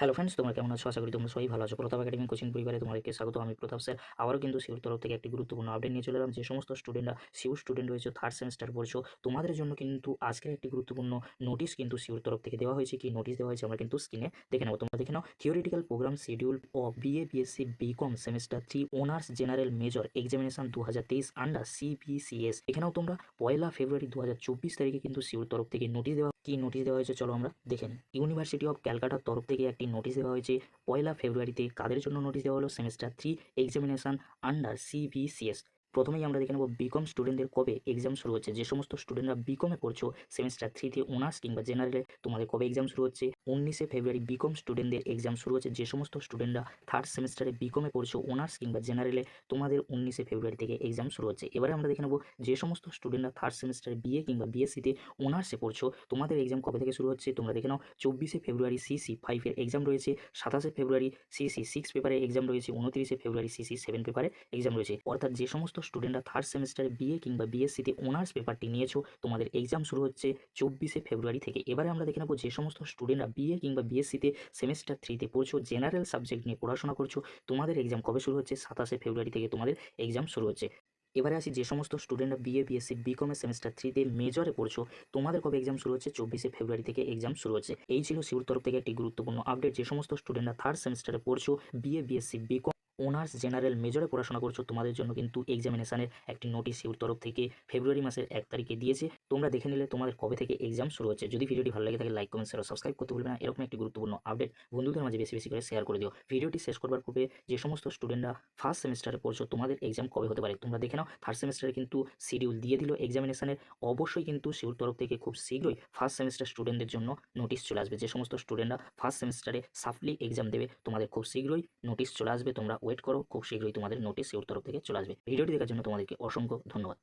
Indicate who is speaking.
Speaker 1: Hello friends তোমরা কেমন আছো? আশা করি তোমরা সবাই ভালো আছো। প্রতাপ একাডেমি কোচিং পরিবারে তোমাদেরকে স্বাগত। আমি প্রতাপ স্যার। আবারও কিন্তু সিউর তরফ থেকে একটি গুরুত্বপূর্ণ আপডেট নিয়ে চলে এলাম। যে সমস্ত স্টুডেন্টরা সিউর স্টুডেন্ট রয়েছে থার্ড সেমিস্টার পড়ছো, তোমাদের জন্য কিন্তু আজকের একটি গুরুত্বপূর্ণ নোটিশ কিন্তু সিউর তরফ থেকে দেওয়া হয়েছে। কি নোটিশ দেওয়া হয়েছে, আমরা কিন্তু স্ক্রিনে দেখে নেব। তোমরা দেখে নাও। Theoretical programme schedule of BA BSc BCom semester three honours general major examination দু হাজার তেইশ আন্ডার সিবিসিএস এখানেও তোমরা পয়লা ফেব্রুয়ারি দু হাজার চব্বিশ তারিখে কিন্তু সিউর তরফ থেকে নোটিশ দেওয়া কি নোটিশ দেওয়া হয়েছে? চলো আমরা দেখে নিই। ইউনিভার্সিটি অফ ক্যালকাটার তরফ থেকে একটি নোটিশ দেওয়া হয়েছে। পয়লা ফেব্রুয়ারিতে কাদের জন্য নোটিশ দেওয়া হলো? Semester three examination under CBCS প্রথমেই আমরা দেখে নেব বিকম স্টুডেন্টদের কবে এক্সাম শুরু হচ্ছে। যে সমস্ত স্টুডেন্টরা বিকমে পড়ছো সেমিস্টার থ্রিতে অনার্স কিংবা জেনারেলে তোমাদের কবে এক্সাম শুরু হচ্ছে? উনিশে ফেব্রুয়ারি বিকম স্টুডেন্টদের এক্সাম শুরু হচ্ছে। যে সমস্ত স্টুডেন্টরা থার্ড সেমিস্টারে বিকমে পড়ছো অনার্স কিংবা জেনারেলে তোমাদের উনিশে ফেব্রুয়ারি থেকে এক্সাম শুরু হচ্ছে। এবারে আমরা দেখে নেব যে সমস্ত স্টুডেন্টরা থার্ড সেমিস্টারে বিএ কিংবা বিএসসিতে অনার্সে পড়ছো, তোমাদের এক্সাম কবে থেকে শুরু হচ্ছে? তোমরা দেখে নাও, চব্বিশে ফেব্রুয়ারি সিসি ফাইভের এক্সাম রয়েছে, সাতাশে ফেব্রুয়ারি সিসি সিক্স পেপারে এক্সাম রয়েছে, উনত্রিশে ফেব্রুয়ারি সিসি সেভেন পেপারে এক্সাম রয়েছে। অর্থাৎ যে সমস্ত স্টুডেন্টরা থার্ড সেমিস্টারে বিএ কিংবা বিএসসিতে অনার্স পেপারটি নিয়েছো, তোমাদের এক্সাম শুরু হচ্ছে চব্বিশে ফেব্রুয়ারি থেকে। এবারে আমরা দেখে নেব যে সমস্ত স্টুডেন্টরা বিএ কিংবা বিএসসিতে সেমিস্টার থ্রিতে পড়ছো জেনারেল সাবজেক্ট নিয়ে পড়াশোনা করছ, তোমাদের এক্সাম কবে শুরু হচ্ছে? সাতাশে ফেব্রুয়ারি থেকে তোমাদের এক্সাম শুরু হচ্ছে। এবারে আসি যে সমস্ত স্টুডেন্টরা বিএ বিএসসি বিকমের সেমিস্টার থ্রিতে মেজরে পড়ছো, তোমাদের কবে এক্সাম শুরু হচ্ছে? চব্বিশে ফেব্রুয়ারি থেকে এক্সাম শুরু হচ্ছে। এই ছিল সিউর তরফ থেকে একটি গুরুত্বপূর্ণ আপডেট যে সমস্ত স্টুডেন্টরা থার্ড সেমিস্টারে পড়ছো BA BSc BCom honours general মেজরে পড়াশোনা করছ, তোমাদের জন্য কিন্তু এক্সামিনেশানের একটি নোটিশ সিউর তরফ থেকে ফেব্রুয়ারি মাসের এক তারিখে দিয়েছে। তোমরা দেখে নিলে তোমাদের কবে থেকে এক্সাম শুরু হচ্ছে। যদি ভিডিওটি ভালো লাগে থাকে লাইক কমেন্ট শেয়ার সাবস্ক্রাইব করতে ভুলবে না। এরকম একটি গুরুত্বপূর্ণ আপডেট বন্ধুদের মাঝে বেশি বেশি করে শেয়ার করে দিও। ভিডিওটি শেষ করবার পূর্বে যে সমস্ত স্টুডেন্টরা ফার্স্ট সেমিস্টারে পড়ছো, তোমাদের এক্সাম কবে হতে পারে? তোমরা দেখে নাও থার্ড সেমিস্টারে কিন্তু শিডিউল দিয়ে দিল এক্সামিনেশনের অবশ্যই কিন্তু সিউর তরফ থেকে খুব শীঘ্রই ফার্স্ট সেমিস্টার স্টুডেন্টদের জন্য নোটিশ চলে আসবে। যে সমস্ত স্টুডেন্টরা ফার্স্ট সেমিস্টারে সাফলি এক্সাম দেবে, তোমাদের খুব শীঘ্রই নোটিশ চলে আসবে। তোমরা ওয়েট করো, খুব শীঘ্রই তোমাদের নোটিশ ওর তরফ থেকে চলে আসবে। ভিডিওটি দেখার জন্য তোমাদেরকে অসংখ্য ধন্যবাদ।